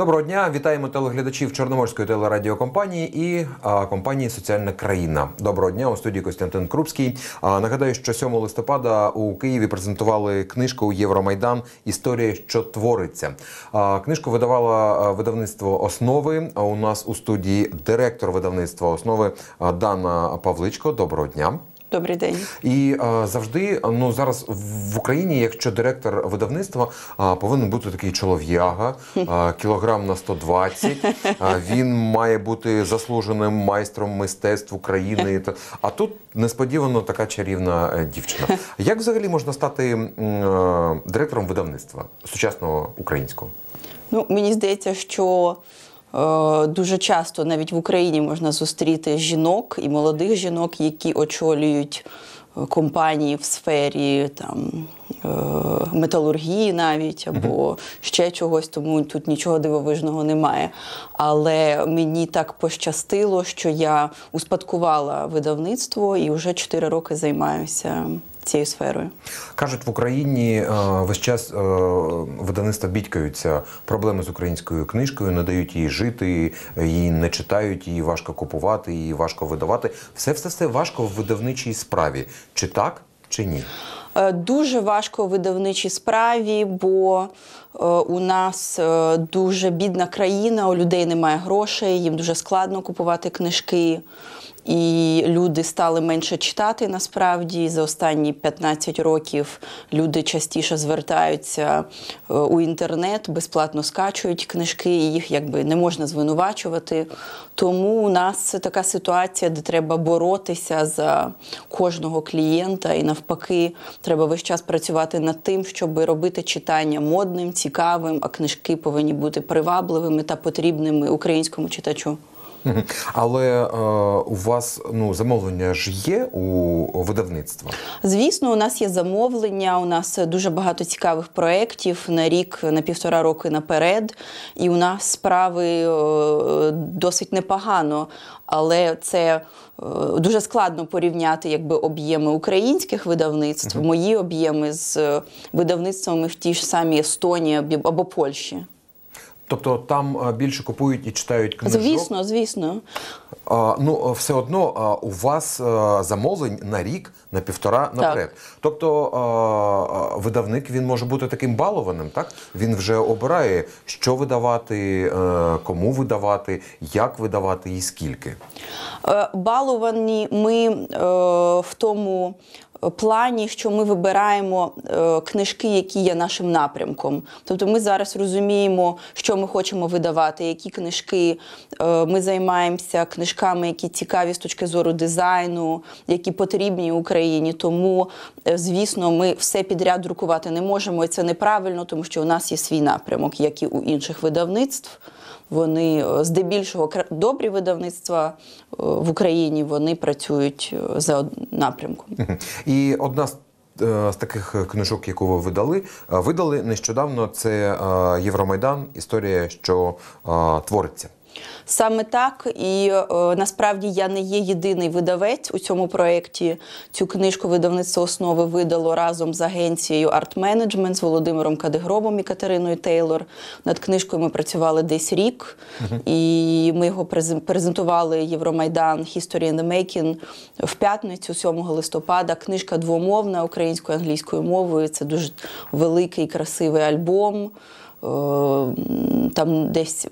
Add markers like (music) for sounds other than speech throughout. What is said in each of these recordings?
Доброго дня, вітаємо телеглядачів Чорноморської телерадіокомпанії і а, компанії Соціальна країна. Доброго дня у студії Костянтин Крупський. А, нагадаю, що 7 листопада у Києві презентували книжку Євромайдан Історія, що твориться. А, книжку видавала видавництво основи. А у нас у студії директор видавництва основи Дана Павличко. Доброго дня. Добрий день. І а, завжди ну зараз в Україні, якщо директор видавництва а, повинен бути такий чолов'яга, кілограм на 120, а, Він має бути заслуженим майстром мистецтв України. А тут несподівано така чарівна е, дівчина. Як взагалі можна стати м, директором видавництва сучасного українського? Ну, мені здається, що дуже часто навіть в Україні можна зустріти жінок і молодих жінок, які очолюють е, компанії в сфері там. е, Металургії навіть або ще чогось, тому тут нічого дивовижного немає. Але мені так пощастило, що я успадкувала видавництво і вже 4 роки займаюся цією сферою. Кажуть, в Україні е, весь час е, видавництва бідькаються проблеми з українською книжкою, не дають їй жити, її не читають, її важко купувати, її важко видавати. Все все все важко в видавничій справі. Чи так, чи ні? Е, Дуже важко у видавничій справі, бо у нас дуже бідна країна, у людей немає грошей, їм дуже складно купувати книжки. І люди стали менше читати насправді. За останні 15 років люди частіше звертаються е, у інтернет, безплатно скачують книжки, і їх якби не можна звинувачувати. Тому у нас це така ситуація, де треба боротися за кожного клієнта, і навпаки, треба весь час працювати над тим, щоб робити читання модним, цікавим, а книжки повинні бути привабливими та потрібними українському читачу. (laughs) Але е, у вас ну замовлення ж є у видавництва. Звісно, у нас є замовлення. У нас дуже багато цікавих проєктів на рік, на півтора роки наперед. І у нас справи е, досить непогано, але це е, дуже складно порівняти якби об'єми українських видавництв, мої об'єми з е, видавництвами в тій ж самій Естонії або Польщі. Тобто там е, більше купують і читають книжок. Звісно, звісно. А, ну, е, все одно а, у вас е, замовлень на рік, на півтора наперед. Тобто а, а, видавник він може бути таким балованим, так? Він вже обирає, що видавати, е, кому видавати, як видавати і скільки. Е, Баловані ми е, в тому плані, що ми вибираємо е, книжки, які є нашим напрямком. Тобто ми зараз розуміємо, що ми хочемо видавати, які книжки е, ми займаємося книжками, які цікаві з точки зору дизайну, які потрібні Україні. Тому, е, звісно, ми все підряд друкувати не можемо, і це неправильно, тому що у нас є свій напрямок, як і у інших видавництв. Вони е, здебільшого добрі видавництва е, в Україні вони працюють е, за напрямком. І одна з з таких книжок, яку ви видали, видали нещодавно. Це Євромайдан. Історія, що твориться. Саме так, і е, насправді я не є єдиний видавець у цьому проєкті. Цю книжку видавництво основи видало разом з агенцією Art Management з Володимиром Кадегробом і Катериною Тейлор. Над книжкою ми працювали десь рік, і ми його презен- презентували Євромайдан History in the Making в п'ятницю, 7 листопада. Книжка двомовна українською і англійською мовою. Це дуже великий красивий альбом. Е, Там десь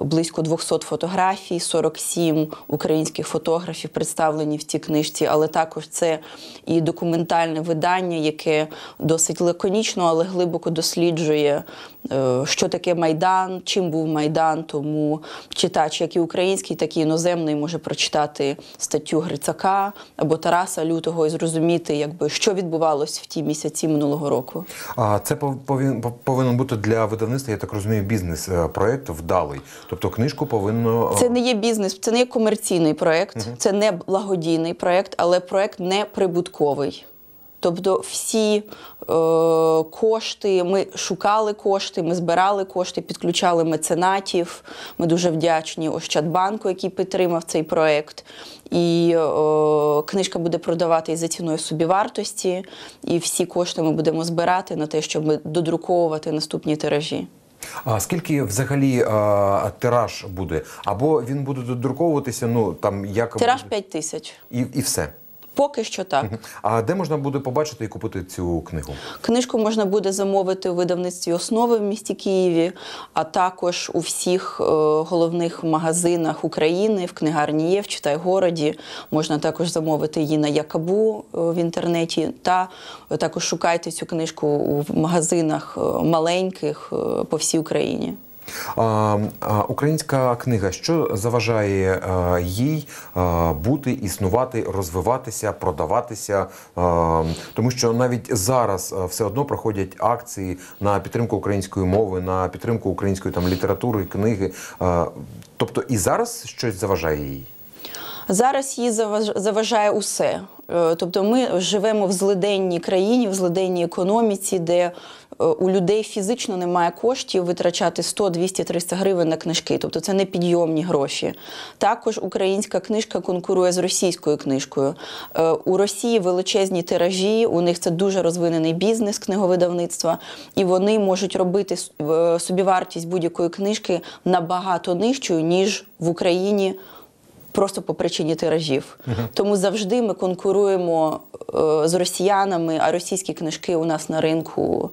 близько 200 фотографій, 47 українських фотографів представлені в цій книжці, але також це і документальне видання, яке досить лаконічно, але глибоко досліджує, що таке Майдан, чим був Майдан. Тому читач, як і український, так і іноземний, може прочитати статтю Грицака або Тараса Лютого і зрозуміти, якби що відбувалось в ті місяці минулого року. А це пов- повин- повинен бути для видавництва, я так розумію, бізнес-проект вдалий. Тобто книжку повинно е, Це не є бізнес, це не є комерційний проєкт, це не благодійний проєкт, але проєкт не прибутковий. Тобто всі е, кошти, ми шукали кошти, ми збирали кошти, підключали меценатів. Ми дуже вдячні Ощадбанку, який підтримав цей проєкт. І е, книжка буде продаватись за ціною собівартості, і всі кошти ми будемо збирати на те, щоб додруковувати наступні тиражі. А скільки взагалі а, тираж буде? Або він буде додруковуватися, ну там як Тираж 5 тисяч. і, і все. Поки що так. А де можна буде побачити і купити цю книгу? Книжку можна буде замовити у видавництві основи в місті Києві, а також у всіх е, головних магазинах України, в книгарні є, в Читай-городі. Можна також замовити її на Якабу е, в інтернеті. Та е, також шукайте цю книжку у магазинах е, маленьких е, по всій Україні. Українська книга, що заважає їй бути, існувати, розвиватися, продаватися? Тому що навіть зараз все одно проходять акції на підтримку української мови, на підтримку української там літератури, книги. Тобто і зараз щось заважає їй. Зараз їй заваж- заважає усе. Е, Тобто ми живемо в злиденній країні, в злиденній економіці, де е, у людей фізично немає коштів витрачати 100, 200, 300 гривень на книжки. Тобто це не підйомні гроші. Також українська книжка конкурує з російською книжкою. Е, У Росії величезні тиражі, у них це дуже розвинений бізнес книговидавництва, і вони можуть робити собівартість будь-якої книжки набагато нижчою, ніж в Україні просто по причині тиражів. Тому завжди ми конкуруємо е, з росіянами, а російські книжки у нас на ринку,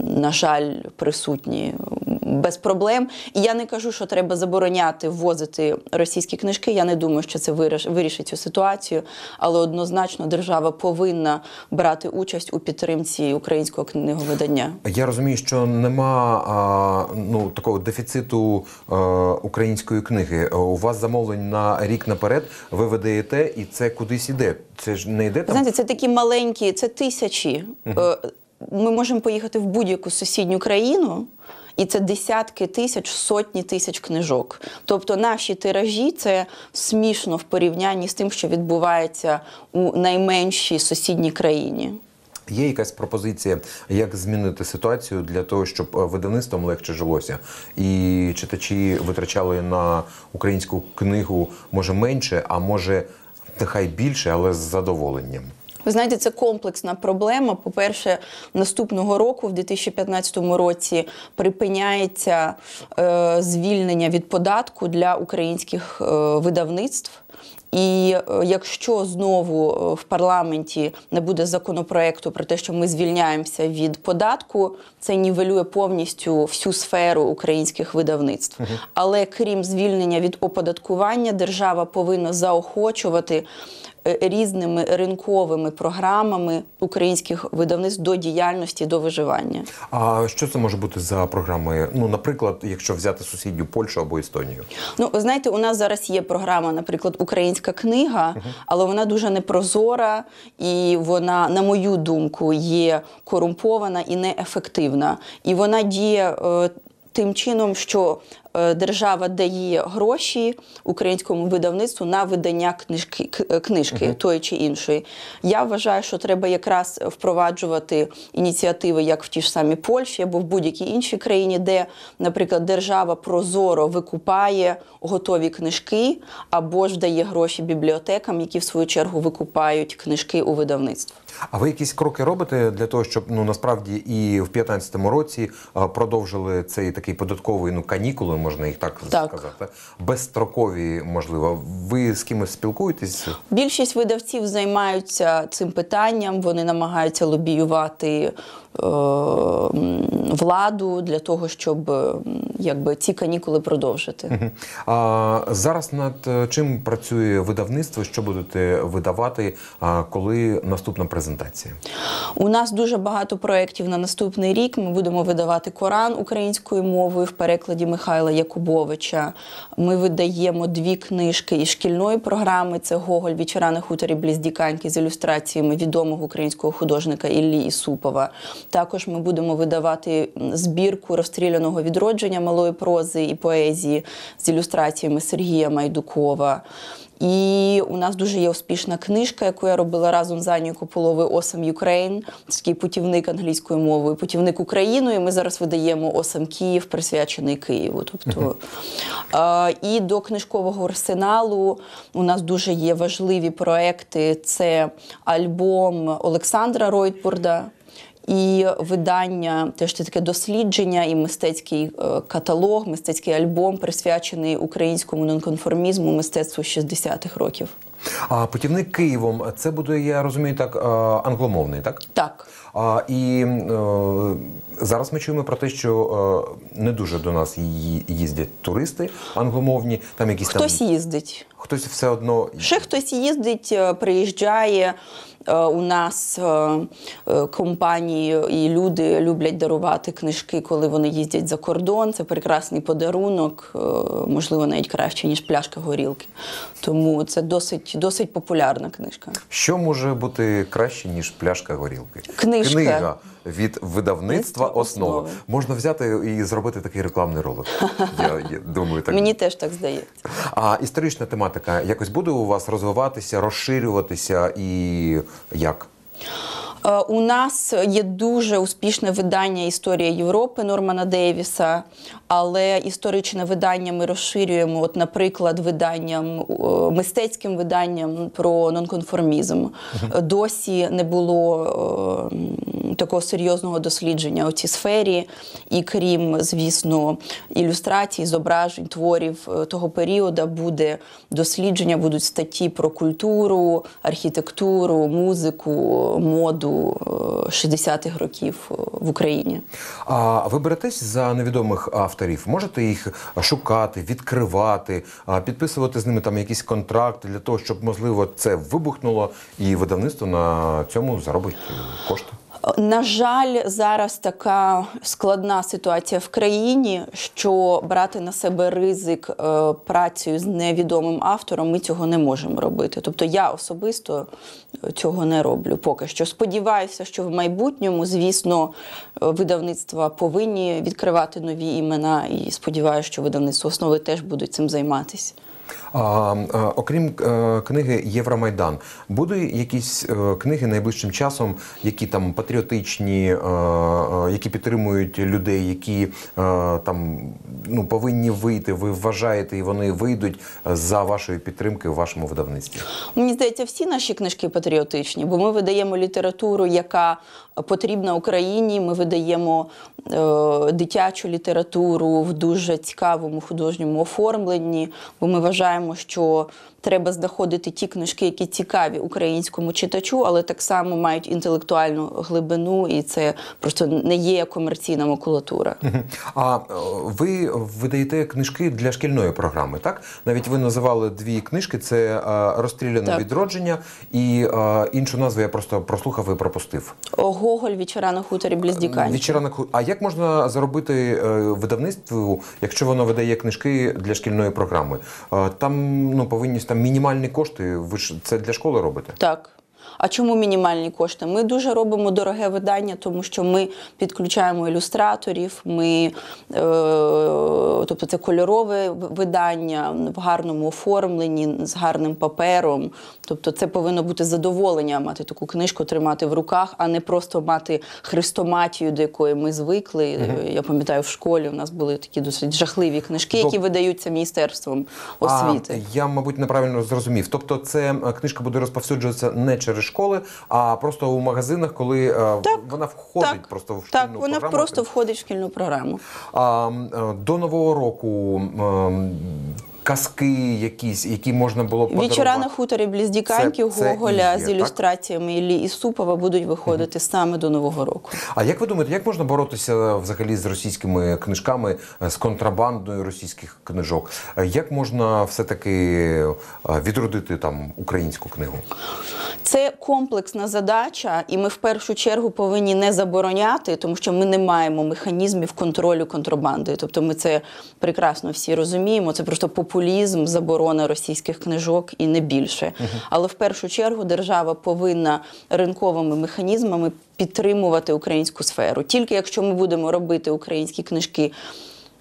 на жаль, присутні без проблем. І я не кажу, що треба забороняти ввозити російські книжки. Я не думаю, що це виріш- вирішить цю ситуацію, але однозначно держава повинна брати участь у підтримці українського книговидання. Я розумію, що нема а, ну такого дефіциту а, української книги. У вас замовлень на рік наперед. Ви видаєте, і це кудись іде. Це ж не йде там. Знаєте, це такі маленькі, це тисячі. Е, Ми можемо поїхати в будь-яку сусідню країну. І це десятки тисяч, сотні тисяч книжок. Тобто наші тиражі це смішно в порівнянні з тим, що відбувається у найменшій сусідній країні. Є якась пропозиція, як змінити ситуацію для того, щоб е, видавництвам легше жилося, і читачі витрачали на українську книгу може менше, а може нехай більше, але з задоволенням. Ви знаєте, це комплексна проблема. По-перше, наступного року, в 2015 році, припиняється е, звільнення від податку для українських е, видавництв. І е, якщо знову е, в парламенті не буде законопроекту про те, що ми звільняємося від податку, це нівелює повністю всю сферу українських видавництв. Але крім звільнення від оподаткування, держава повинна заохочувати різними ринковими програмами українських видавництв до діяльності, до виживання. А що це може бути за програми? Ну, наприклад, якщо взяти сусідню Польщу або Естонію. Ну, ви знаєте, у нас зараз є програма, наприклад, Українська книга, але вона дуже непрозора і вона, на мою думку, є корумпована і неефективна. І вона діє. е, Тим чином, що е, держава дає гроші українському видавництву на видання книжки, е, книжки тої чи іншої. Я вважаю, що треба якраз впроваджувати ініціативи, як в ті ж самі Польщі або в будь-якій іншій країні, де, наприклад, держава прозоро викупає готові книжки або ж дає гроші бібліотекам, які в свою чергу викупають книжки у видавництв. А ви якісь кроки робите для того, щоб ну насправді і в 2015 році продовжили цей такий податковий ну канікули, можна їх так, Так. сказати, безстрокові, можливо. Ви з кимось спілкуєтесь? Більшість видавців займаються цим питанням, вони намагаються лобіювати владу для того, щоб якби ці канікули продовжити. А зараз над е, чим працює видавництво? Що будете видавати? А коли наступна презентація? У нас дуже багато проєктів на наступний рік. Ми будемо видавати Коран українською мовою в перекладі Михайла Якубовича. Ми видаємо дві книжки із шкільної програми: це Гоголь Вечора на хуторі Бліздіканьки з ілюстраціями відомого українського художника Іллі Ісупова. Також ми будемо видавати збірку розстріляного відродження малої прози і поезії з ілюстраціями Сергія Майдукова. І у нас дуже є успішна книжка, яку я робила разом з Анією Кополовою Awesome Ukraine. Такий путівник англійською мовою, путівник Україною. Ми зараз видаємо Awesome Київ, присвячений Києву. Тобто, і до книжкового арсеналу у нас дуже є важливі проекти. Це альбом Олександра Ройтбурда. І видання теж це таке дослідження і мистецький е, каталог, мистецький альбом присвячений українському нонконформізму, мистецтву 60-х років. А путівник Києвом це буде, я розумію, так е, англомовний, так? Так. А, і е, зараз ми чуємо про те, що е, не дуже до нас їздять туристи англомовні. Там якісь Хтось там їздить. Хтось все одно Ще хтось їздить, е, приїжджає. Е, У нас е, компанії і люди люблять дарувати книжки, коли вони їздять за кордон. Це прекрасний подарунок, можливо, навіть краще, ніж пляшка горілки. Тому це досить, досить популярна книжка. що може бути краще ніж пляшка горілки? Книжка. Книга від видавництва Основи. основа. Можна взяти і зробити такий рекламний ролик. (laughs) Я, я думаю, так Мені теж так здається. А історична тематика якось буде у вас розвиватися, розширюватися і як? Е, У нас є дуже успішне видання Історія Європи Нормана Дейвіса, але історичне видання ми розширюємо, от, наприклад, виданням е, мистецьким виданням про нонконформізм. Досі не було е, такого серйозного дослідження у цій сфері, і крім, звісно, ілюстрацій, зображень, творів е, того періоду буде дослідження, будуть статті про культуру, архітектуру, музику, моду е, 60-х років е, в Україні. А ви беретесь за невідомих авторів? Можете їх шукати, відкривати, підписувати з ними там якісь контракти для того, щоб можливо це вибухнуло, і видавництво на цьому заробить е, кошти? На жаль, зараз така складна ситуація в країні, що брати на себе ризик е, працею з невідомим автором, ми цього не можемо робити. Тобто я особисто цього не роблю поки що. Сподіваюся, що в майбутньому, звісно, е, видавництва повинні відкривати нові імена, і сподіваюся, що видавництво основи теж будуть цим займатися. А, окрім е, книги Євромайдан, будуть якісь е, книги найближчим часом, які там патріотичні, е, е, які підтримують людей, які е, там ну повинні вийти. Ви вважаєте, і вони вийдуть за вашої підтримки у вашому видавництві? Мені здається, всі наші книжки патріотичні, бо ми видаємо літературу, яка потрібна Україні. Ми видаємо е, дитячу літературу в дуже цікавому художньому оформленні, бо ми вважаємо, що треба знаходити ті книжки, які цікаві українському читачу, але так само мають інтелектуальну глибину, і це просто не є комерційна макулатура. А е, ви видаєте книжки для шкільної програми, так? Навіть ви називали дві книжки: це е, розстріляне відродження і іншу назву я просто прослухав і пропустив. Гоголь вечора на хуторі Близдікань. Вечора на А як можна заробити е, видавництву, якщо воно видає книжки для шкільної програми? Е, Там ну повинні там мінімальні кошти. Ви ж це для школи робите? Так. А чому мінімальні кошти? Ми дуже робимо дороге видання, тому що ми підключаємо ілюстраторів, ми, е, тобто це кольорове видання в гарному оформленні, з гарним папером. Тобто це повинно бути задоволення мати таку книжку, тримати в руках, а не просто мати хрестоматію, до якої ми звикли. Я пам'ятаю, в школі у нас були такі досить жахливі книжки, які видаються Міністерством освіти. А, я, мабуть, неправильно зрозумів. Тобто, це е, книжка буде розповсюджуватися не через школи, а просто у магазинах, коли е, Так, вона входить так, просто в шкільну так, вона просто входить в шкільну програму. А, е, до нового року м, казки якісь, які можна було б Вечора на хуторі це Гоголя є, з ілюстраціями Іллі Ісупова будуть виходити саме до Нового року. А як ви думаєте, як можна боротися взагалі з російськими книжками, з контрабандою російських книжок? Як можна все-таки е, відродити там українську книгу? Це комплексна задача, і ми в першу чергу повинні не забороняти, тому що ми не маємо механізмів контролю контрабанди. Тобто ми це прекрасно всі розуміємо. Це просто популізм, заборона російських книжок і не більше. Але в першу чергу держава повинна ринковими механізмами підтримувати українську сферу. Тільки якщо ми будемо робити українські книжки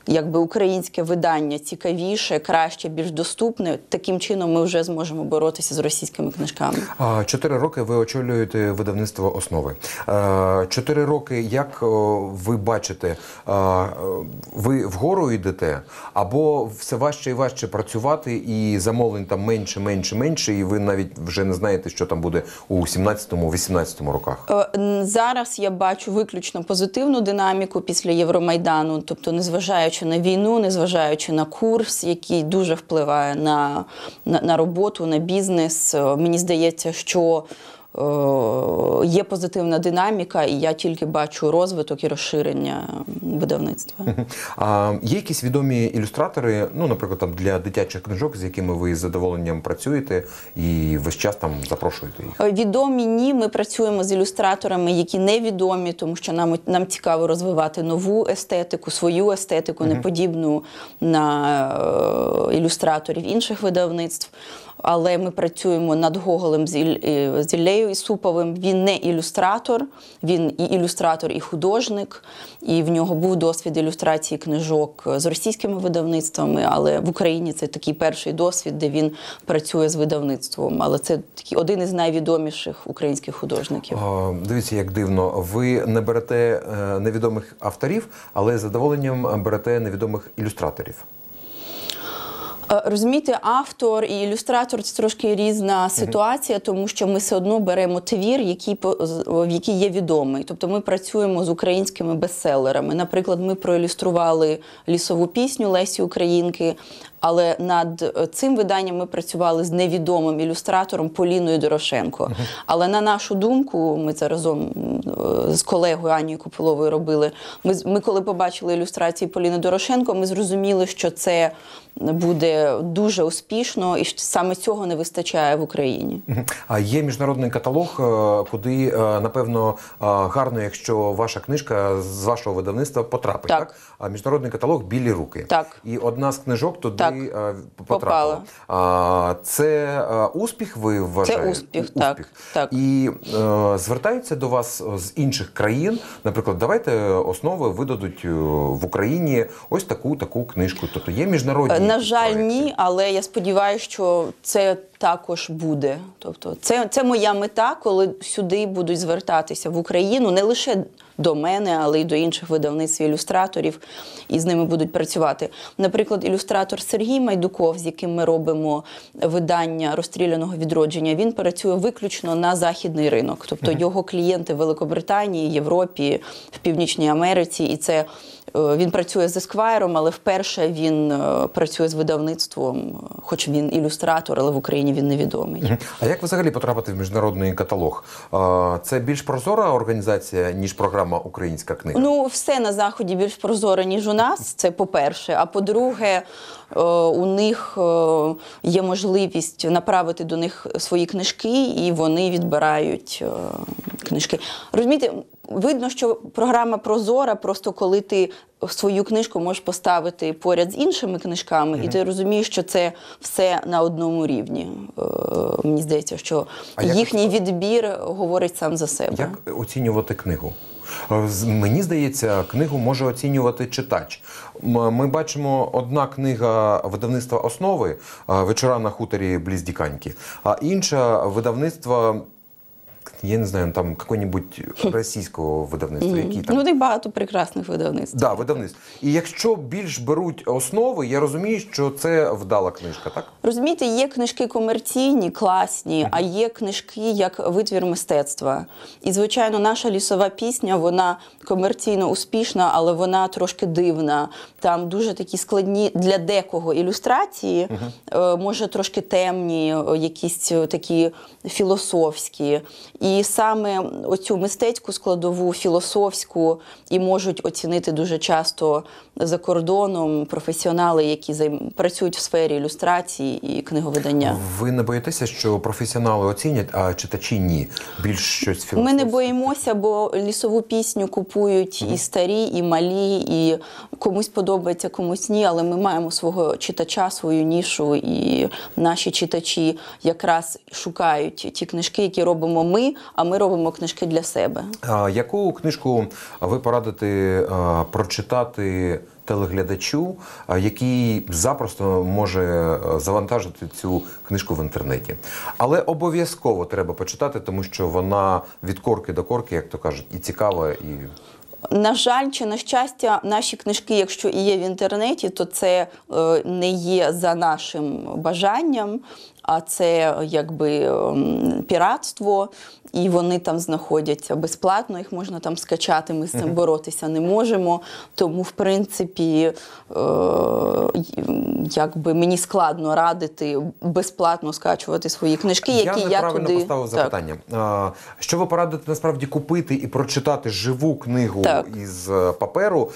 якби українське видання цікавіше, краще, більш доступне. Таким чином ми вже зможемо боротися з російськими книжками. Чотири роки ви очолюєте видавництво основи. Чотири роки, як ви бачите, ви вгору йдете, або все важче і важче працювати, і замовлень там менше, менше, менше, і ви навіть вже не знаєте, що там буде у 17-18 роках. Е, Зараз я бачу виключно позитивну динаміку після Євромайдану, тобто, незважаючи на війну, незважаючи на курс, який дуже впливає на, на, на роботу, на бізнес. е, Мені здається, що е, є позитивна динаміка, і я тільки бачу розвиток і розширення видавництва. А є якісь відомі ілюстратори, ну, наприклад, там для дитячих книжок, з якими ви з задоволенням працюєте, і весь час там запрошуєте їх. Е, Відомі ні. Ми працюємо з ілюстраторами, які невідомі, тому що нам, нам цікаво розвивати нову естетику, свою естетику, не подібну на е, ілюстраторів інших видавництв. Але ми працюємо над Гоголем е, з Іллею Ісуповим. Він не ілюстратор, він і ілюстратор, і художник. І в нього був досвід ілюстрації книжок з російськими видавництвами. Але в Україні це такий перший досвід, де він працює з видавництвом. Але це такий один із найвідоміших українських художників. А, Дивіться, як дивно. Ви не берете е, невідомих авторів, але з задоволенням берете невідомих ілюстраторів. Е, Розумієте, автор і ілюстратор це трошки різна ситуація, тому що ми все одно беремо твір, який в який є відомий. Тобто ми працюємо з українськими бестселерами. Наприклад, ми проілюстрували лісову пісню Лесі Українки. Але над е, цим виданням ми працювали з невідомим ілюстратором Поліною Дорошенко. Але на нашу думку, ми це разом е, з колегою Анією Копиловою робили. Ми, ми коли побачили ілюстрації Поліни Дорошенко, ми зрозуміли, що це буде дуже успішно, і саме цього не вистачає в Україні. А є міжнародний каталог, е, куди напевно гарно, якщо ваша книжка з вашого видавництва потрапить. Так. А міжнародний каталог білі руки. Так. І одна з книжок туди Так. е, потрапила. А, це е, успіх. Ви вважаєте? успіх, У- так, так. І е, звертаються до вас з інших країн. Наприклад, давайте основи видадуть в Україні ось таку таку книжку. Тобто є міжнародні На жаль, проекти? ні, але я сподіваюся, що це також буде. Тобто, це, це моя мета, коли сюди будуть звертатися в Україну не лише до мене, але й до інших видавництв ілюстраторів, і з ними будуть працювати. Наприклад, ілюстратор Сергій Майдуков, з яким ми робимо видання розстріляного відродження, він працює виключно на західний ринок. Тобто його клієнти в Великобританії, Європі, в Північній Америці, і це. Е, Він працює з Esquire, але вперше він е, працює з видавництвом, е, хоч він ілюстратор, але в Україні він невідомий. А як взагалі потрапити в міжнародний каталог? Це більш прозора організація, ніж програма Українська книга. Ну, все на заході більш прозоро, ніж у нас. Це по-перше. А по-друге, у них є можливість направити до них свої книжки, і вони відбирають книжки. Розумієте, видно, що програма прозора, просто коли ти свою книжку можеш поставити поряд з іншими книжками, і ти розумієш, що це все на одному рівні. Е, Мені здається, що А як їхній відбір говорить сам за себе. Як оцінювати книгу? Е, Мені здається, книгу може оцінювати читач. Ми бачимо одна книга видавництва основи е, Вечора на хуторі бліз Діканьки, а інша видавництва. Я не знаю, там какого-нибудь (laughs) російського видавництва, які там Ну, них багато прекрасних видавництв. Да, видавництв. І якщо більш беруть основи, я розумію, що це вдала книжка, так? Розумієте, є книжки комерційні, класні, а є книжки як витвір мистецтва. І, звичайно, наша лісова пісня, вона комерційно успішна, але вона трошки дивна. Там дуже такі складні для декого ілюстрації, е, може трошки темні, е, якісь е, такі філософські. І саме оцю мистецьку складову, філософську, і можуть оцінити дуже часто за кордоном професіонали, які працюють в сфері ілюстрації і книговидання. Ви не боїтеся, що професіонали оцінять, а читачі ні. Більш щось філософське? Ми не боїмося, бо лісову пісню купують і старі, і малі, і комусь подобається, комусь ні. Але ми маємо свого читача, свою нішу, і наші читачі якраз шукають ті книжки, які робимо ми, а ми робимо книжки для себе. А яку книжку ви порадите а, прочитати телеглядачу, який запросто може е, завантажити цю книжку в інтернеті. Але обов'язково треба почитати, тому що вона від корки до корки, як то кажуть, і цікава, і На жаль, чи на щастя, наші книжки, якщо і є в інтернеті, то це е, не є за нашим бажанням, а це якби ем, піратство, і вони там знаходяться безплатно, їх можна там скачати. Ми з цим боротися не можемо. Тому, в принципі, е, якби мені складно радити безплатно скачувати свої книжки, які я я, неправильно туди поставив запитання. А, Що ви порадите насправді купити і прочитати живу книгу Так. із е, паперу,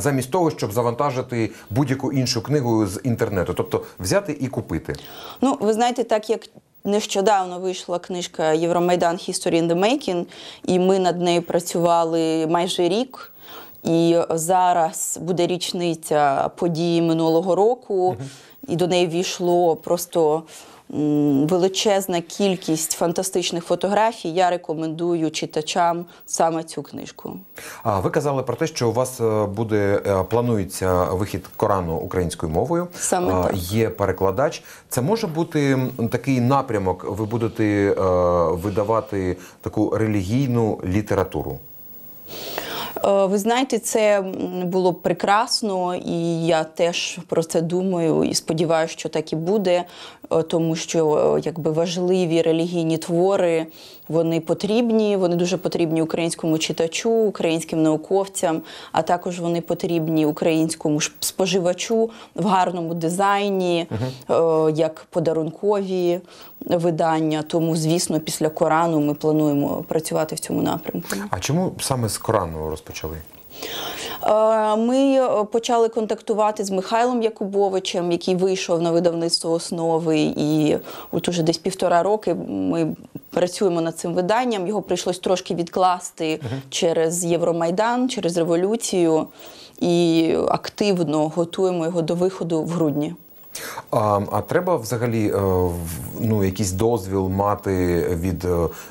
замість того, щоб завантажити будь-яку іншу книгу з інтернету, тобто взяти і купити. Ну, ви знаєте, так як нещодавно вийшла книжка Євромайдан History in the Making, і ми над нею працювали майже рік. І зараз буде річниця події минулого року, і до неї війшло просто величезна кількість фантастичних фотографій. Я рекомендую читачам саме цю книжку. А ви казали про те, що у вас е, буде е, планується вихід Корану українською мовою. Саме так. Є перекладач. Це може бути такий напрямок. Ви будете е, видавати таку релігійну літературу. Ви знаєте, це було б прекрасно, і я теж про це думаю і сподіваюся, що так і буде, тому що е, якби важливі релігійні твори вони потрібні. Вони дуже потрібні українському читачу, українським науковцям, а також вони потрібні українському споживачу в гарному дизайні, е, як подарункові видання. Тому, звісно, після Корану ми плануємо працювати в цьому напрямку. А чому саме з Корану розпочали? Е, Ми е, почали контактувати з Михайлом Якубовичем, який вийшов на видавництво основи, і от уже десь півтора роки ми працюємо над цим виданням. Його прийшлось трошки відкласти через Євромайдан, через революцію, і активно готуємо його до виходу в грудні. А, а треба взагалі е, ну, якийсь дозвіл мати від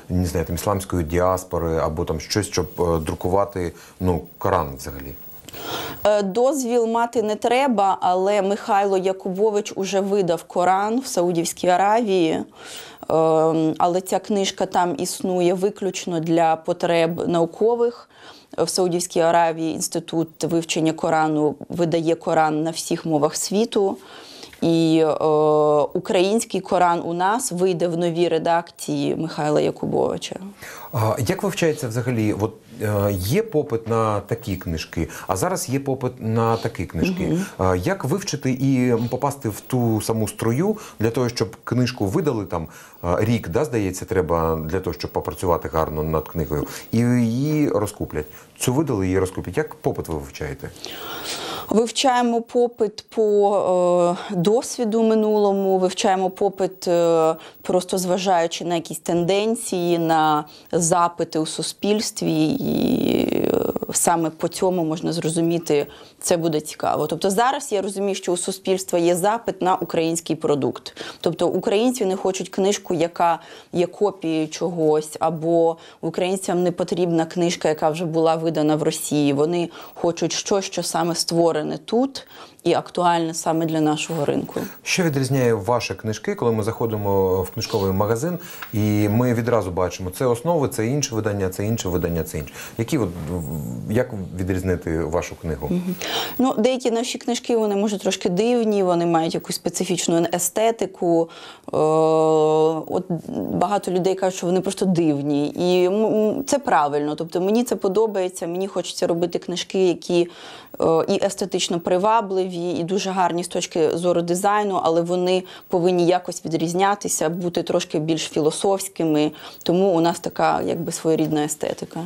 не знаю, там, ісламської діаспори або там щось, щоб друкувати ну, Коран взагалі? Е, Дозвіл мати не треба, але Михайло Якубович уже видав Коран в Саудівській Аравії. Ем, Але ця книжка там існує виключно для потреб наукових. В Саудівській Аравії інститут вивчення Корану видає Коран на всіх мовах світу. І е, український Коран у нас вийде в новій редакції Михайла Якубовича. А, як вивчається взагалі? От, є попит на такі книжки, а зараз є попит на такі книжки. Угу. як вивчити і попасти в ту саму струю для того, щоб книжку видали там е, рік, да, здається, треба для того, щоб попрацювати гарно над книгою, і її розкуплять. Цю видали, її розкуплять. Як попит ви вивчаєте? Вивчаємо попит по е, досвіду минулому, вивчаємо попит, е, просто зважаючи на якісь тенденції, на запити у суспільстві, і саме по цьому можна зрозуміти, це буде цікаво. Тобто зараз я розумію, що у суспільства є запит на український продукт. Тобто українці не хочуть книжку, яка є копією чогось, або українцям не потрібна книжка, яка вже була видана в Росії. Вони хочуть щось, що саме створене тут і актуальне саме для нашого ринку. Що відрізняє ваші книжки, коли ми заходимо в книжковий магазин, і ми відразу бачимо, це основи, це інше видання, це інше видання, це інше. Які от як відрізнити вашу книгу? Ну, деякі наші книжки вони може трошки дивні, вони мають якусь специфічну естетику. Е, от багато людей кажуть, що вони просто дивні. І це правильно. Тобто мені це подобається. Мені хочеться робити книжки, які і естетично привабливі, і дуже гарні з точки зору дизайну, але вони повинні якось відрізнятися, бути трошки більш філософськими. Тому у нас така якби своєрідна естетика.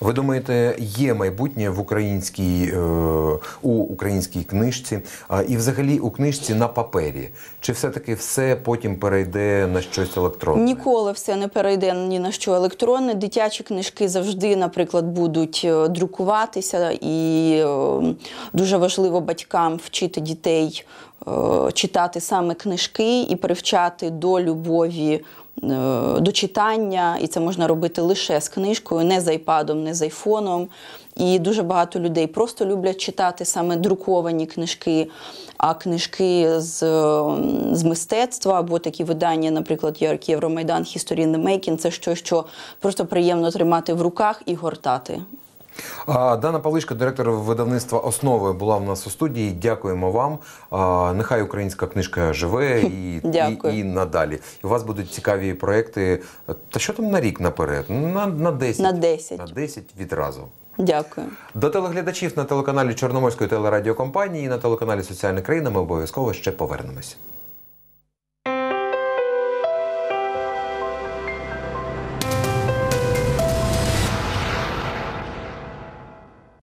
Ви думаєте, є майбутнє в українській е, у українській книжці, і взагалі у книжці на папері? Чи все-таки все потім перейде на щось електронне? Ніколи все не перейде ні на що електронне. Дитячі книжки завжди, наприклад, будуть е, друкуватися, і е, дуже важливо батькам вчити дітей читати саме книжки і привчати до любові. Е, До читання, і це можна робити лише з книжкою, не з айпадом, не з айфоном. І дуже багато людей просто люблять читати саме друковані книжки, а книжки з, ем, з мистецтва або такі видання, наприклад, як Євромайдан History in the Making, це щось, що просто приємно тримати в руках і гортати. Дана Палишка, директор видавництва Основи, була в нас у студії. Дякуємо вам. Нехай українська книжка живе (laughs) і, і, і надалі. І у вас будуть цікаві проекти. Та що там на рік наперед? На, на 10. На 10. На 10 відразу. Дякую. До телеглядачів на телеканалі Чорноморської телерадіокомпанії і на телеканалі Соціальна країна ми обов'язково ще повернемось.